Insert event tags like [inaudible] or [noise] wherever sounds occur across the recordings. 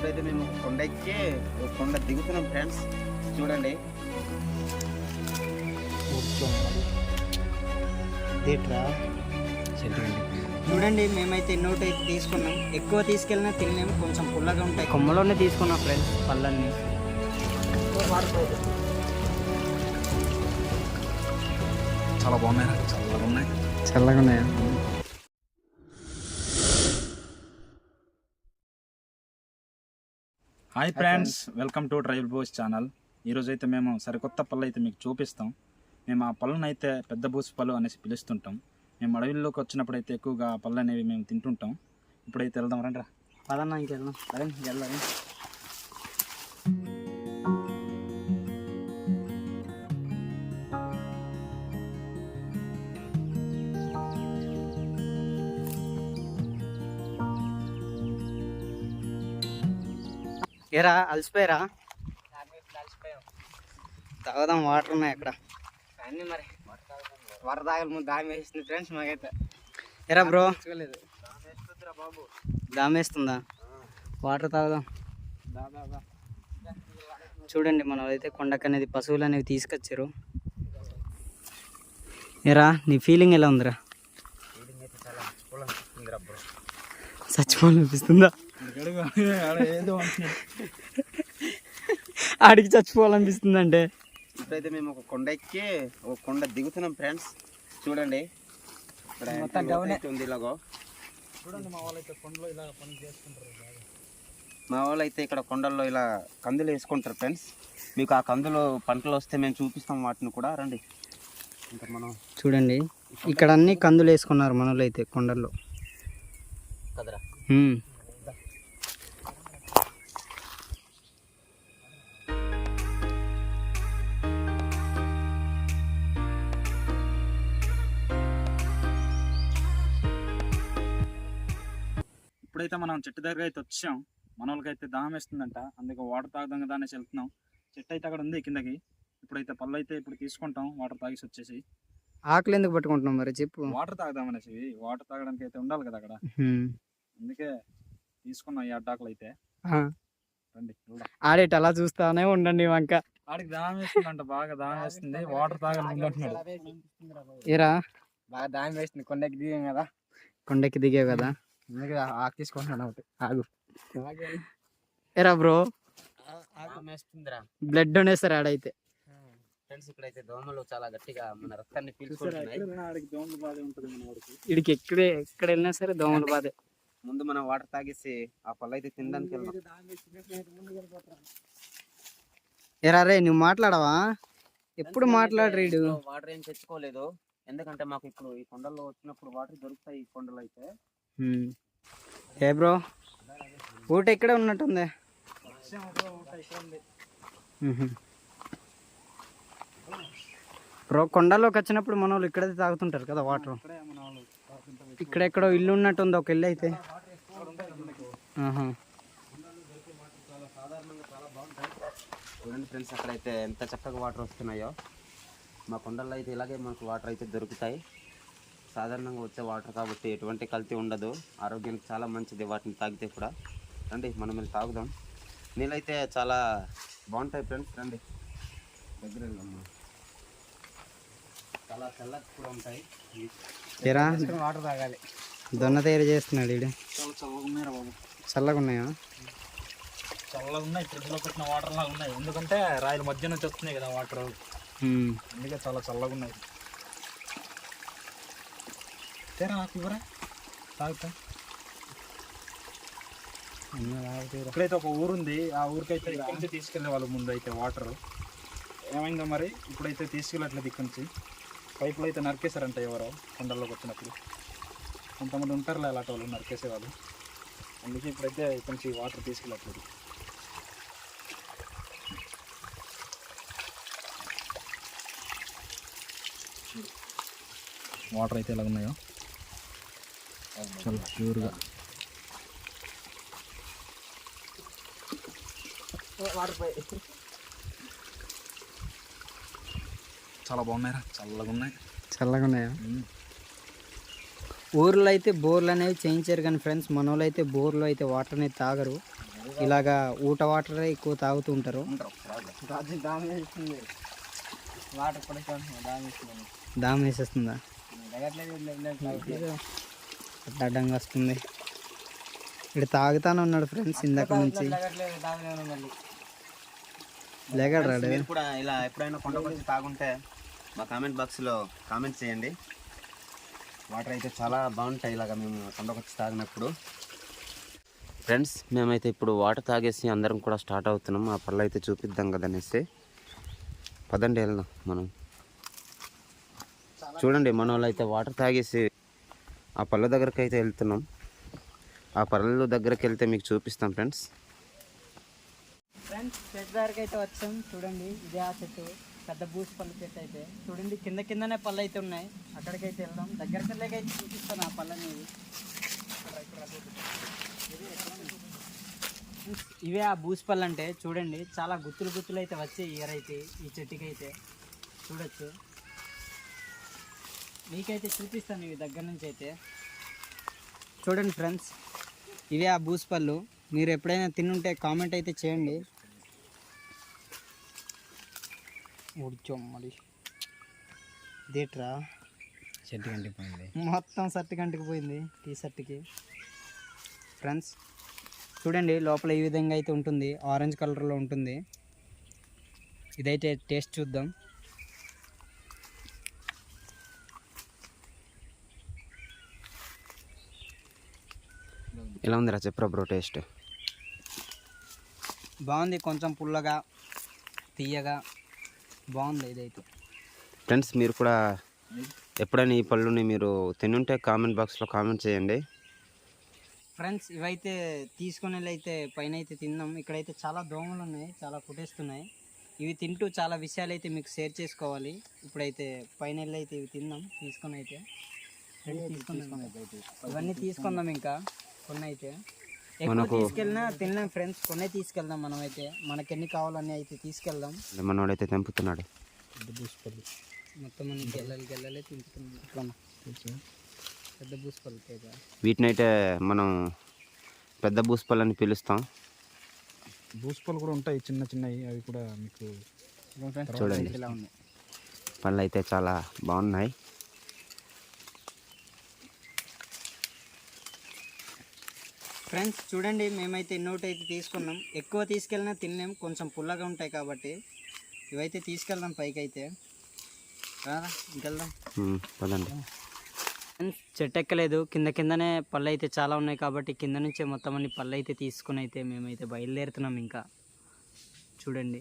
ఇప్పుడైతే మేము కొండ ఎక్కి కొండ దిగుతున్నాం ఫ్రెండ్స్ చూడండి. చూడండి మేమైతే నోట్ అయితే తీసుకున్నాం. ఎక్కువ తీసుకెళ్ళినా తినలేము కొంచెం పుల్లగా ఉంటాయి. కొమ్మలోనే తీసుకున్నాం ఫ్రెండ్స్ పళ్ళన్నీ. చాలా బాగున్నాయి చల్లగా ఉన్నాయి చల్లగా ఉన్నాయా? Hi friends welcome to tribal boys channel ఈరోజు అయితే మేము సరికొత్త పళ్ళు అయితే మీకు చూపిస్తాం. మేము ఆ పళ్ళను అయితే పెద్ద బూసి పళ్ళు అనేసి పిలుస్తుంటాం. మేము అడవిలోకి వచ్చినప్పుడు అయితే ఎక్కువగా ఆ పళ్ళు అనేవి మేము తింటుంటాం. ఇప్పుడైతే వెళ్దాం రండి పదన్నా ఇంకెళ్దాం. వెళ్ళాలి ఏరా అలసిపోయారా? తాగుదాం వాటర్ ఉన్నాయి అక్కడ. అన్నీ మరి వరద తాగల ముందు దామి వేసింది ఫ్రెండ్స్ మాకైతే. ఎరా బ్రో? బాబు. దామేస్తుందా వాటర్ తాగుదాం. చూడండి మనం అయితే కొండకు అనేది పశువులు అనేవి తీసుకొచ్చారు. ఏరా నీ ఫీలింగ్ ఎలా ఉందిరా? చచ్చిపోవాలనిపిస్తుందా? [laughs] ఆడికి చచ్చిపోవాలనిపిస్తుంది అంటే ఇప్పుడైతే మేము ఒక కొండ ఎక్కి ఒక కొండ దిగుతున్నాం ఫ్రెండ్స్. చూడండి. ఇక్కడ ఉంది ఇలాగో. చూడండి మా వాళ్ళు అయితే కొండలో ఇలా పని చేసుకుంటారు మా వాళ్ళు అయితే ఇక్కడ కొండల్లో ఇలా కందులు వేసుకుంటారు ఫ్రెండ్స్. మీకు ఆ కందులు పంటలు వస్తే మేము చూపిస్తాం వాటిని కూడా. రండి. ఇంకా మనం చూడండి. ఇక్కడ అన్ని కందులు వేసుకున్నారు మనలో అయితే కొండల్లో. కదరా. హ్మ్. ఇప్పుడైతే మనం చెట్టు దగ్గర అయితే వచ్చాం మన వాళ్ళకైతే దాహం వేస్తుందంట. అందుకే వాటర్ తాగుదాం కదా అనేసి వెళ్తున్నాం. చెట్టు అయితే అక్కడ ఉంది కిందకి. ఇప్పుడైతే పళ్ళు అయితే ఇప్పుడు తీసుకుంటాం. వాటర్ తాగేసి వచ్చేసి. ఆకలి ఎందుకు పట్టుకుంటున్నాం మరి? చెప్పు. వాటర్ తాగుదాం అనేసి. వాటర్ తాగడానికి అయితే ఉండాలి కదా అక్కడ. అందుకే తీసుకున్నాం ఈ అడ్డాకులు అయితే. ఆ. రండి. ఆడేట అలా చూస్తానే ఉండండి వంక. ఆడికి దాహం వేస్తుందంట బాగా దాహం వేస్తుంది. వాటర్ తాగాలి ఏరా? బాగా దాని వేస్తుంది. కొండ ఎక్కి దిగాం కదా. కొండకి దిగావు కదా? ఆకు తీసుకుంటున్నాను ఒకటి. ఆగు. ఏరా బ్రో? బ్లడ్ డొనేస్తారు ఆడైతే ఫ్రెండ్స్ ఇక్కడైతే దోమలు చాలా గట్టిగా మన రక్తాన్ని పీల్చుకుంటున్నాయి. ఎక్కడే ఎక్కడ వెళ్ళినా సరే దోమలు బాధే. ముందు మనం వాటర్ తాగేసి ఆ పళ్ళు అయితే తినడానికి వెళ్దాం. ఏరా రే నువ్వు మాట్లాడవా? ఎప్పుడు మాట్లాడరీడు? వాటర్ ఏం తెచ్చుకోలేదు. ఎందుకంటే మాకు ఇప్పుడు ఈ కొండల్లో వచ్చినప్పుడు వాటర్ దొరుకుతాయి ఈ కొండలో అయితే. ఏ బ్రో? ఊట ఇక్కడే ఉన్నట్టుంది. బ్రో కొండలోకి వచ్చినప్పుడు మన వాళ్ళు ఇక్కడే తాగుతుంటారు కదా వాటర్. ఇక్కడెక్కడో ఇల్లు ఉన్నట్టుంది ఒక ఇల్లు అయితే. చూడండి ఫ్రెండ్స్ అక్కడైతే ఎంత చక్కగా వాటర్ వస్తున్నాయో. మా కొండల్లో అయితే ఇలాగే మనకు వాటర్ అయితే దొరుకుతాయి. సాధారణంగా వచ్చే వాటర్ కాబట్టి ఎటువంటి కల్తీ ఉండదు. ఆరోగ్యానికి చాలా మంచిది వాటిని తాగితే కూడా. రండి మనం వెళ్ళి తాగుదాం. నీళ్ళైతే చాలా బాగుంటాయి ఫ్రెండ్స్. రండి. దగ్గర చాలా చల్లగా కూడా ఉంటాయి. వాటర్ తాగాలి. దొన్న తయారు చేస్తున్నాడు వీడు చాలా చల్లగా ఉన్నాయి రా బాబు. చల్లగా ఉన్నాయా? చల్లగా ఉన్నాయి. ఫ్రిడ్జ్లో పెట్టిన వాటర్ లాగా ఉన్నాయి. ఎందుకంటే రాయల మధ్య నుంచి వస్తున్నాయి కదా వాటర్. అందుకే చాలా చల్లగా ఉన్నాయి. తేరా నాకు ఇవ్వరా తాగుతా ఇక్కడైతే ఒక ఊరు ఉంది. ఆ ఊరికైతే ఇక్కడి నుంచి తీసుకెళ్ళే వాళ్ళు ముందు అయితే వాటర్ ఏమైందో మరి? ఇప్పుడైతే తీసుకెళ్ళట్లేదు ఇక్కడి నుంచి. పైపులు అయితే నరికేశారంట ఎవరో కొండల్లోకి వచ్చినప్పుడు. కొంతమంది ఉంటారులే అలాంటి వాళ్ళు నరికేసేవాళ్ళు. అందుకే ఇప్పుడైతే ఇక్కడి నుంచి వాటర్ తీసుకెళ్ళట్లేదు. వాటర్ అయితే ఎలా ఉన్నాయో చాలా ప్యూర్గా చాలా బాగున్నాయి చల్లగా ఉన్నాయి. చల్లగా ఉన్నాయా? ఊర్లో అయితే బోర్లు అనేవి చేయించారు కానీ ఫ్రెండ్స్ మన వాళ్ళు అయితే బోర్లో అయితే వాటర్ అనేది తాగరు. ఇలాగా ఊట వాటర్ ఎక్కువ తాగుతూ ఉంటారు. ఉంటారు. ఒకసారి వాటర్ కూడా దామ్ వేసేస్తుందా? అడ్డంగా వస్తుంది. ఇక్కడ తాగుతానే ఉన్నాడు ఫ్రెండ్స్ ఇందాక నుంచి. లేగాడు రాడు మీరు కూడా ఇలా ఎప్పుడైనా కొండకు వచ్చి తాగుంటే మా కామెంట్ బాక్స్లో కామెంట్ చేయండి. వాటర్ అయితే చాలా బాగుంటాయి ఇలాగా మేము కొండకు వచ్చి తాగినప్పుడు. ఫ్రెండ్స్ మేమైతే ఇప్పుడు వాటర్ తాగేసి అందరం కూడా స్టార్ట్ అవుతున్నాం. ఆ పళ్ళు అయితే చూపిద్దాం కదా అనేసి పదండి వెళ్దాం మనం. చూడండి మన వాళ్ళు అయితే వాటర్ తాగేసి ఆ పళ్ళ దగ్గరకు అయితే వెళ్తున్నాం. ఆ పళ్ళ దగ్గరికి వెళ్తే మీకు చూపిస్తాం ఫ్రెండ్స్. ఫ్రెండ్స్ చెట్టు దగ్గరకు అయితే వచ్చాం. చూడండి ఇదే ఆ చెట్టు. పెద్ద బూస్ పళ్ళ చెట్టు అయితే. చూడండి కింద కిందనే పళ్ళు అయితే ఉన్నాయి. అక్కడికైతే వెళ్దాం. దగ్గరికి అయితే చూపిస్తాను ఆ పళ్ళు అనేవి. ఇవే ఆ బూస్ పళ్ళు అంటే చూడండి చాలా గుత్తులు గుత్తులు అయితే వచ్చాయి ఇయర్ అయితే ఈ చెట్టుకి అయితే చూడొచ్చు. మీకైతే చూపిస్తాను ఇవి దగ్గర నుంచి అయితే. చూడండి ఫ్రెండ్స్ ఇవే ఆ బూస్ పళ్ళు. మీరు ఎప్పుడైనా తినుంటే కామెంట్ అయితే చేయండి. ఉడిచోం మరి ఇదేట్రా? చెట్టు కంటిపోయింది మొత్తం షర్ట్ కంటికి పోయింది టీ షర్ట్కి ఫ్రెండ్స్ చూడండి లోపల ఈ విధంగా అయితే ఉంటుంది. ఆరెంజ్ కలర్లో ఉంటుంది. ఇదైతే టేస్ట్ చూద్దాం. ఎలా ఉందిరా చెప్పరా బ్రో టేస్ట్? బాగుంది కొంచెం పుల్లగా తీయగా బాగుంది ఇదైతే. ఫ్రెండ్స్ మీరు కూడా ఎప్పుడైనా ఈ పళ్ళుని మీరు తినుంటే కామెంట్ బాక్స్లో కామెంట్ చేయండి. ఫ్రెండ్స్ ఇవైతే తీసుకుని అయితే పైన అయితే తిందాం ఇక్కడైతే చాలా దోమలు ఉన్నాయి చాలా కుట్టేస్తున్నాయి. ఇవి తింటూ చాలా విషయాలు అయితే మీకు షేర్ చేసుకోవాలి. ఇప్పుడైతే పైన అయితే ఇవి తిందాం తీసుకొని అయితే ఇవన్నీ తీసుకుందాం ఇంకా. కొన్ని అయితే ఎక్కువ మనకు- తీసుకెళ్ళినా తినలేం ఫ్రెండ్స్ కొన్ని తీసుకెళ్దాం మనం అయితే మనకి ఎన్ని కావాలని అయితే తీసుకెళ్దాం. మనోడైతే తెంపుతున్నాడు. మొత్తం మనం గెల్లలు గెల్లలే ఇట్లా పెద్ద బూసుపల్లి తేజ వీటినైతే మనం పెద్ద బూస్పళ్ళని పిలుస్తాం. బూస్పలు కూడా ఉంటాయి చిన్న చిన్నవి. అవి కూడా మీకు చూడండి. ఇలా ఉంది పళ్ళు అయితే చాలా బాగున్నాయి. ఫ్రెండ్స్ చూడండి మేమైతే నోట్ అయితే తీసుకున్నాం. ఎక్కువ తీసుకెళ్ళినా తినలేం. కొంచెం పుల్లగా ఉంటాయి కాబట్టి ఇవైతే తీసుకెళ్దాం పైకి అయితే రాదా ఇంకెళ్దాం పదండి. ఫ్రెండ్స్ చెట్టు ఎక్కలేదు. కింద కిందనే పళ్ళు అయితే చాలా ఉన్నాయి కాబట్టి కింద నుంచే మొత్తం అన్ని పళ్ళు అయితే తీసుకుని అయితే మేమైతే బయలుదేరుతున్నాం ఇంకా. చూడండి.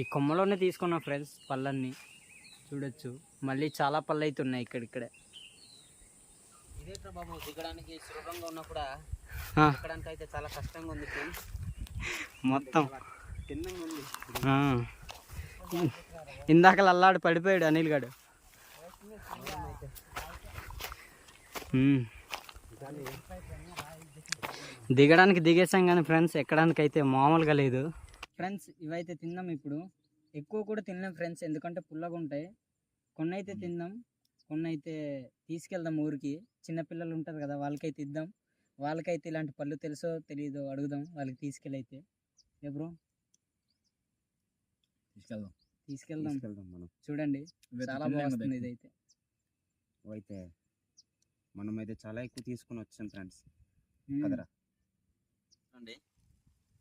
ఈ కొమ్మలోనే తీసుకున్నాం ఫ్రెండ్స్ పళ్ళన్నీ. చూడొచ్చు. మళ్ళీ చాలా పళ్ళు అయితే ఉన్నాయి ఇక్కడిక్కడే. బాబు దిగడానికి సులభంగా ఉన్నా కూడా ఎక్కడానికి అయితే చాలా కష్టంగా ఉంది ఫ్రెండ్స్ మొత్తం. కిందంగా ఉంది. ఆ. ఇందాక అల్లాడు పడిపోయాడు అనిల్ గాడు. దిగడానికి దిగేసాం కానీ ఫ్రెండ్స్ ఎక్కడానికి అయితే మామూలుగా లేదు. ఫ్రెండ్స్ ఇవైతే తిందాం ఇప్పుడు. ఎక్కువ కూడా తినలేం ఫ్రెండ్స్ ఎందుకంటే పుల్లగా ఉంటాయి. కొన్ని అయితే తిందాం కొన్ని అయితే తీసుకెళ్దాం ఊరికి. చిన్నపిల్లలు ఉంటారు కదా వాళ్ళకైతే ఇద్దాం వాళ్ళకైతే ఇలాంటి పళ్ళు తెలుసో తెలియదో అడుగుదాం వాళ్ళకి తీసుకెళ్ళి అయితే ఏ బ్రో? తీసుకెళ్దాం. తీసుకెళ్దాం. తీసుకెళ్దాం మనం. చూడండి చాలా బాగుంది ఇదైతే. అయితే మనం అయితే చాలా ఎక్కువ తీసుకుని వచ్చాం ఫ్రెండ్స్. కదరా? చూడండి.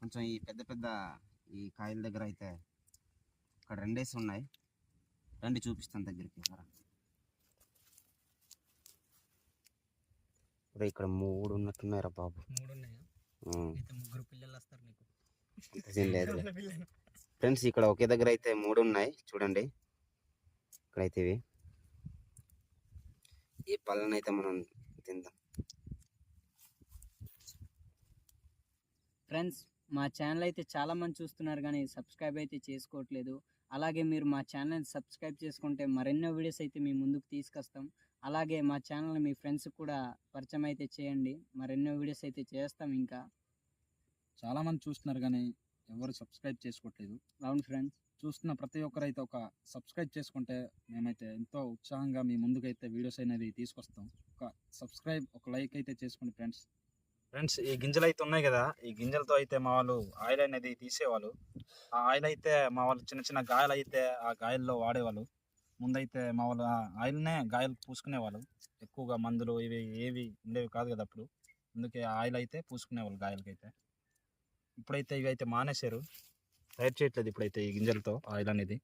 కొంచెం ఈ పెద్ద పెద్ద ఈ కాయల దగ్గర అయితే ఇక్కడ రెండేసి ఉన్నాయి. రండి చూపిస్తాను దగ్గరికి. రా. ఇక్కడ మూడు ఉన్నట్టున్నాయిరా బాబు. మూడు ఉన్నాయా ఉమ్, అయితే ముగ్గురు పిల్లలు వస్తారు నీకు. లేదు [laughs] ఫ్రెండ్స్ ఇక్కడ ఒకే దగ్గర అయితే మూడు ఉన్నాయి చూడండి. ఇక్కడైతే ఇవి. ఈ పళ్ళని అయితే మనం తిందాం. ఫ్రెండ్స్ మా ఛానల్ అయితే చాలా మంది చూస్తున్నారు కానీ సబ్స్క్రైబ్ అయితే చేసుకోవట్లేదు. అలాగే మీరు మా ఛానల్ని సబ్స్క్రైబ్ చేసుకుంటే మరెన్నో వీడియోస్ అయితే మీ ముందుకు తీసుకొస్తాం. అలాగే మా ఛానల్ మీ ఫ్రెండ్స్ కూడా పరిచయం అయితే చేయండి. మరెన్నో వీడియోస్ అయితే చేస్తాం ఇంకా. చాలా మంది చూస్తున్నారు కానీ ఎవరు సబ్స్క్రైబ్ చేసుకోవట్లేదు అవును ఫ్రెండ్స్. చూస్తున్న ప్రతి ఒక్కరు అయితే ఒక సబ్స్క్రైబ్ చేసుకుంటే మేమైతే ఎంతో ఉత్సాహంగా మీ ముందుకైతే వీడియోస్ అనేది తీసుకొస్తాం. ఒక సబ్స్క్రైబ్ ఒక లైక్ అయితే చేసుకోండి ఫ్రెండ్స్. ఫ్రెండ్స్ ఈ గింజలు అయితే ఉన్నాయి కదా ఈ గింజలతో అయితే మా వాళ్ళు ఆయిల్ అనేది తీసేవాళ్ళు. ఆ ఆయిల్ అయితే మా వాళ్ళు చిన్న చిన్న గాయాలు అయితే ఆ గాయాల్లో వాడేవాళ్ళు. ముందైతే మా వాళ్ళు ఆయిల్నే గాయాలు పూసుకునేవాళ్ళు. ఎక్కువగా మందులు ఇవి ఏవి ఉండేవి కాదు కదా అప్పుడు. అందుకే ఆయిల్ అయితే పూసుకునేవాళ్ళు గాయాలకైతే. ఇప్పుడైతే ఇవి అయితే మానేశారు. తయారు చేయట్లేదు ఇప్పుడైతే ఈ గింజలతో ఆయిల్ అనేది.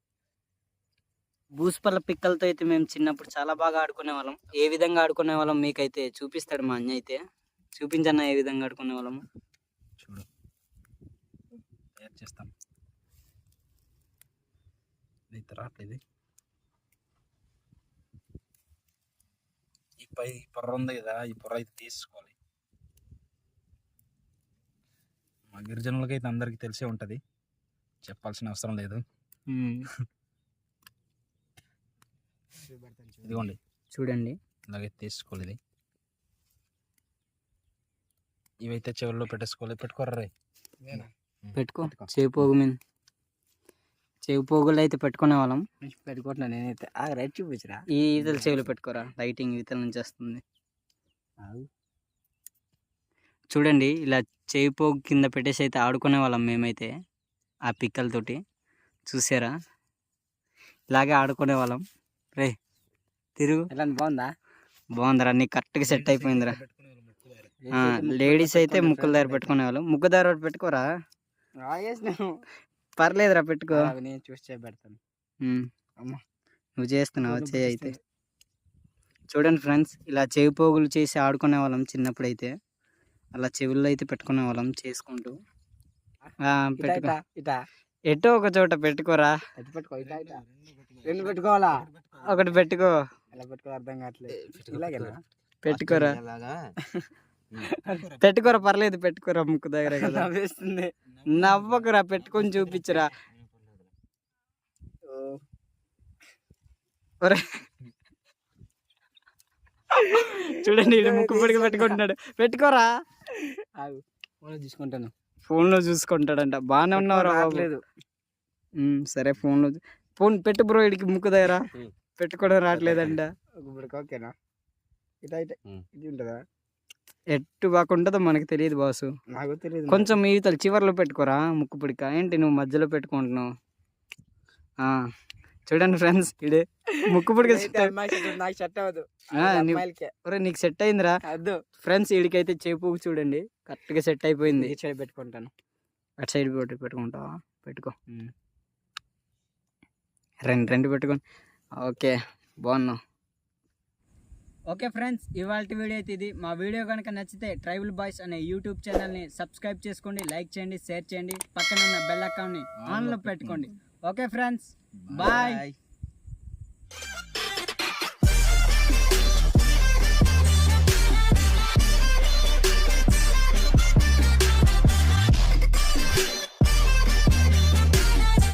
బూసుపల్ల పిక్కలతో అయితే మేము చిన్నప్పుడు చాలా బాగా ఆడుకునే వాళ్ళం ఏ విధంగా ఆడుకునే వాళ్ళం మీకైతే చూపిస్తాడు మా అన్న అయితే. చూపించన్న ఏ విధంగా ఆడుకునే వాళ్ళము చూడు. తయారు చేస్తాం. ఇది రావట్లేదు పై పొర్ర ఉంది కదా ఈ పొర్ర అయితే తీసుకోవాలి మా గిరిజనులకి అయితే అందరికీ తెలిసే ఉంటుంది చెప్పాల్సిన అవసరం లేదు ఇదిగోండి చూడండి. ఇలాగే తీసుకోవాలి ఇది ఇవైతే చెవుల్లో పెట్టేసుకోవాలి పెట్టుకోర్రా పెట్టుకో చేవు పోగు మీద చేవు పోగులు అయితే పెట్టుకునే వాళ్ళం. పెట్టుకుంటున్నా నేనైతే. ఆ రైట్ చూపించరా? ఈ ఈతల చెవులు పెట్టుకోరా? లైటింగ్ ఈతల నుంచి వస్తుంది. చూడండి ఇలా చేయి పోగు కింద పెట్టేసి అయితే ఆడుకునే వాళ్ళం మేమైతే ఆ పిక్కలతోటి. చూసారా? ఇలాగే ఆడుకునే వాళ్ళం. రే తిరుగు. ఎలా బాగుందా? బాగుందిరా నీకు కరెక్ట్గా సెట్ అయిపోయిందిరా. లేడీస్ అయితే ముక్కుల దగ్గర పెట్టుకునే వాళ్ళు. దగ్గర ఒకటి పెట్టుకోరా? పర్లేదురా పెట్టుకో. అవి నేను చూసి చేయబెడతాను ఉమ్. అమ్మ. నువ్వు చేస్తున్నావు చేయి అయితే. చూడండి ఫ్రెండ్స్ ఇలా చెవి పోగులు చేసి ఆడుకునే వాళ్ళం చిన్నప్పుడు అయితే అలా చెవుల్లో అయితే పెట్టుకునే వాళ్ళం చేసుకుంటూ. ఆ, ఇటా పెట్టుకో. ఇటా ఇటా. ఎటో ఒక చోట పెట్టుకోరా. ఎటు పెట్టుకో ఇటా ఇటా. రెండు పెట్టుకోవాలా? ఒకటి పెట్టుకో. ఎలా పెట్టుకో అర్థం కావట్లేదు. పెట్టుకోరా. అలాగా [laughs] [laughs] పెట్టుకోరా పర్లేదు పెట్టుకోరా ముక్కు దగ్గర కదా. వేస్తుంది నవ్వకురా పెట్టుకొని చూపించురా. ఒరే. చూడండి ముక్కు పొడికి పెట్టుకుంటున్నాడు. పెట్టుకోరా. ఆగు. ఫోన్ తీసుకుంటాను ఫోన్లో చూసుకుంటాడంట బాగానే ఉన్నావురా బాబు. సరే ఫోన్లో ఫోన్ పెట్టు బ్రో ఇడికి ముక్కు దగ్గర. పెట్టుకోవడం రావట్లేదంట. ఓకేనా? ఇటా ఉమ్. ఇది ఉంటుందా? ఎట్టు బాగుంటుందో మనకు తెలియదు బాసు. నాకు తెలియదు కొంచెం ఈతలు చివర్లో పెట్టుకోరా ముక్కు పిడిక. ఏంటి నువ్వు మధ్యలో పెట్టుకుంటున్నావు? ఆ, చూడండి ఫ్రెండ్స్ ఇడే ముక్కు పిడిక నాకు సెట్ అవ్వదు. నీకు సెట్ అయిందిరా? అద్దు ఫ్రెండ్స్ వీడికైతే చేపు చూడండి. కరెక్ట్గా సెట్ అయిపోయింది. ఈ సైడ్ పెట్టుకుంటాను. అటు సైడ్ పెట్టి పెట్టుకుంటావా? పెట్టుకో. రెండు రెండు పెట్టుకోండి. ఓకే బాగున్నావు. ఓకే ఫ్రెండ్స్ ఇవాళ వీడియో అయితే ఇది. మా వీడియో కనుక నచ్చితే ట్రైబల్ బాయ్స్ అనే యూట్యూబ్ ఛానల్ని సబ్స్క్రైబ్ చేసుకోండి లైక్ చేయండి షేర్ చేయండి. పక్కన ఉన్న బెల్ అకౌంట్ని ఆన్లో పెట్టుకోండి. Okay friends bye.